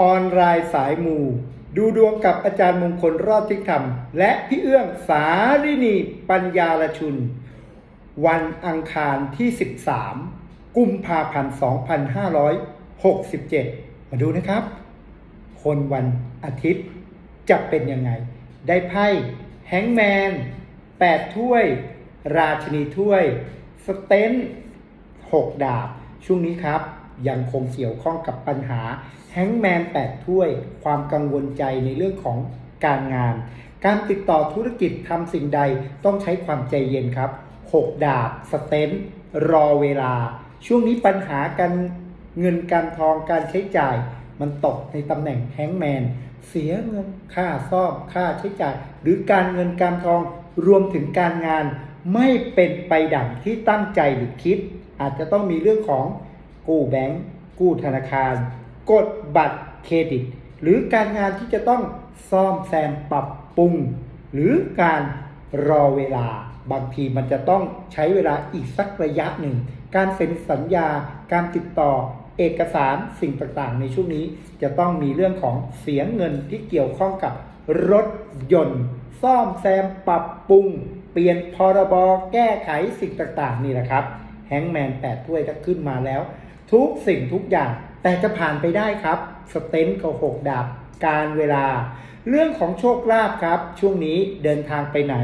ออนไลน์สายมู ดูดวงกับอาจารย์มงคลรอดทิศธรรม และพี่เอื้องสารินีปัญญาลชุน วันอังคารที่ 13 กุมภาพันธ์ 2567 มาดูนะครับ คนวันอาทิตย์จะเป็นยังไง ได้ไพ่แฮงแมน 8 ถ้วย ราชนีถ้วย สเตน6 ดาบ ช่วงนี้ครับ ยังคงเกี่ยวข้องกับปัญหาแฮงแมน8ถ้วย ความกังวลใจในเรื่องของการงาน การติดต่อธุรกิจทำสิ่งใดต้องใช้ความใจเย็นครับ 6 ดาบสเตนรอเวลา ช่วงนี้ปัญหาการเงินการทองการใช้จ่าย มันตกในตำแหน่งแฮงแมนเสียเงินค่าซ่อมค่าใช้จ่าย หรือการเงินการทองรวมถึงการงาน ไม่เป็นไปดังที่ตั้งใจหรือคิด อาจจะต้องมีเรื่องของ กู้แบงก์กู้ธนาคาร กดบัตรเครดิต หรือการงานที่จะต้องซ่อมแซมปรับปรุง หรือการรอเวลา บางทีมันจะต้องใช้เวลาอีกสักระยะหนึ่ง การเซ็นสัญญา การติดต่อเอกสารสิ่งต่างๆ ในช่วงนี้จะต้องมีเรื่องของเสียเงินที่เกี่ยวข้องกับรถยนต์ ซ่อมแซมปรับปรุง เปลี่ยนพรบแก้ไขสิ่งต่างๆ นี่แหละครับแฮงแมนแปดถ้วยถ้าขึ้นมาแล้ว ทุกสิ่งทุกอย่าง แต่จะผ่านไปได้ครับสเตนกับหกดาบการเวลา เรื่องของโชคลาภครับ ช่วงนี้เดินทางไปไหน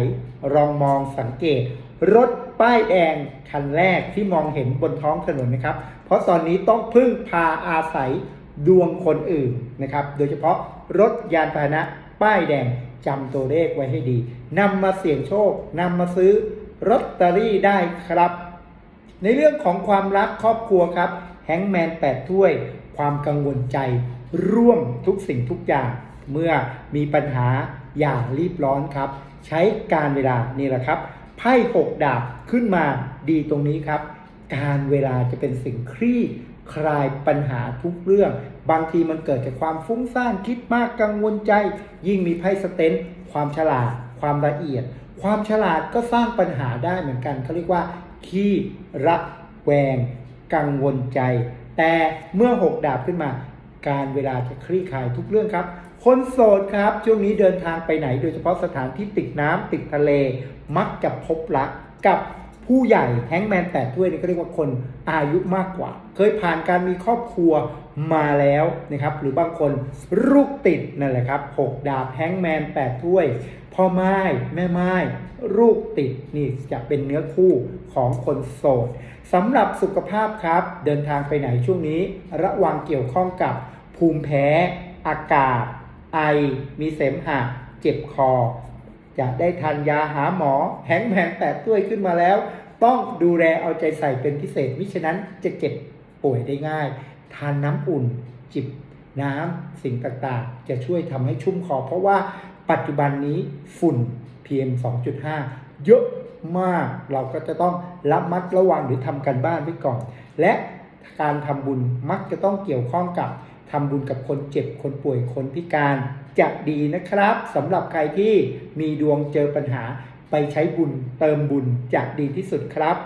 ลองมองสังเกต รถป้ายแดงคันแรกที่มองเห็นบนท้องถนนนะครับ เพราะตอนนี้ต้องพึ่งพาอาศัยดวงคนอื่นนะครับ โดยเฉพาะรถยานพาหนะป้ายแดงจำตัวเลขไว้ให้ดีนำมาเสี่ยงโชคนำมาซื้อลอตเตอรี่ได้ครับ ในเรื่องของความรักครอบครัวครับแฮงแมนแปดถ้วย ความกังวลใจ ร่วมทุกสิ่งทุกอย่าง เมื่อมีปัญหาอย่ารีบร้อนครับ ใช้การเวลานี่แหละครับไพ่หกดาบขึ้นมาดีตรงนี้ครับ การเวลาจะเป็นสิ่งคลี่คลายปัญหาทุกเรื่อง บางทีมันเกิดจากความฟุ้งซ่านคิดมากกังวลใจ ยิ่งมีไพ่สเตนความฉลาด ความละเอียด ความฉลาดก็สร้างปัญหาได้เหมือนกันเขาเรียกว่า ขี้ระแวง กังวลใจ แต่เมื่อหกดาบขึ้นมา การเวลาจะคลี่คลายทุกเรื่องครับ คนโสดครับ ช่วงนี้เดินทางไปไหน โดยเฉพาะสถานที่ติดน้ำติดทะเล มักจะพบรักกับ ผู้ใหญ่แฮงแมนแปดถ้วยนี่ก็เรียกว่าคนอายุมากกว่า เคยผ่านการมีครอบครัวมาแล้วนะครับหรือบางคนลูกติดนั่นแหละครับหกดาบแฮงแมนแปดถ้วย พ่อไม้แม่ไม้ลูกติดนี่จะเป็นเนื้อคู่ของคนโสดสำหรับสุขภาพครับ เดินทางไปไหนช่วงนี้ ระวังเกี่ยวข้องกับภูมิแพ้ อากาศ ไอ มีเสมหะ เจ็บคอ จะได้ทานยาหาหมอแฮงแมนแปดถ้วยขึ้นมาแล้ว ต้องดูแลเอาใจใส่เป็นพิเศษมิฉะนั้นจะเจ็บป่วยได้ง่าย ทานน้ำอุ่นจิบน้ำสิ่งต่างๆ จะช่วยทำให้ชุ่มคอเพราะว่าปัจจุบันนี้ฝุ่น PM 2.5 เยอะมากเราก็จะต้องระมัดระวังหรือทำกันบ้านไว้ก่อน และการทำบุญมักจะต้องเกี่ยวข้องกับ ทำบุญกับคนเจ็บคนป่วยคนพิการจะดีนะครับสำหรับใครที่มีดวงเจอปัญหาไปใช้บุญเติมบุญจะดีที่สุดครับ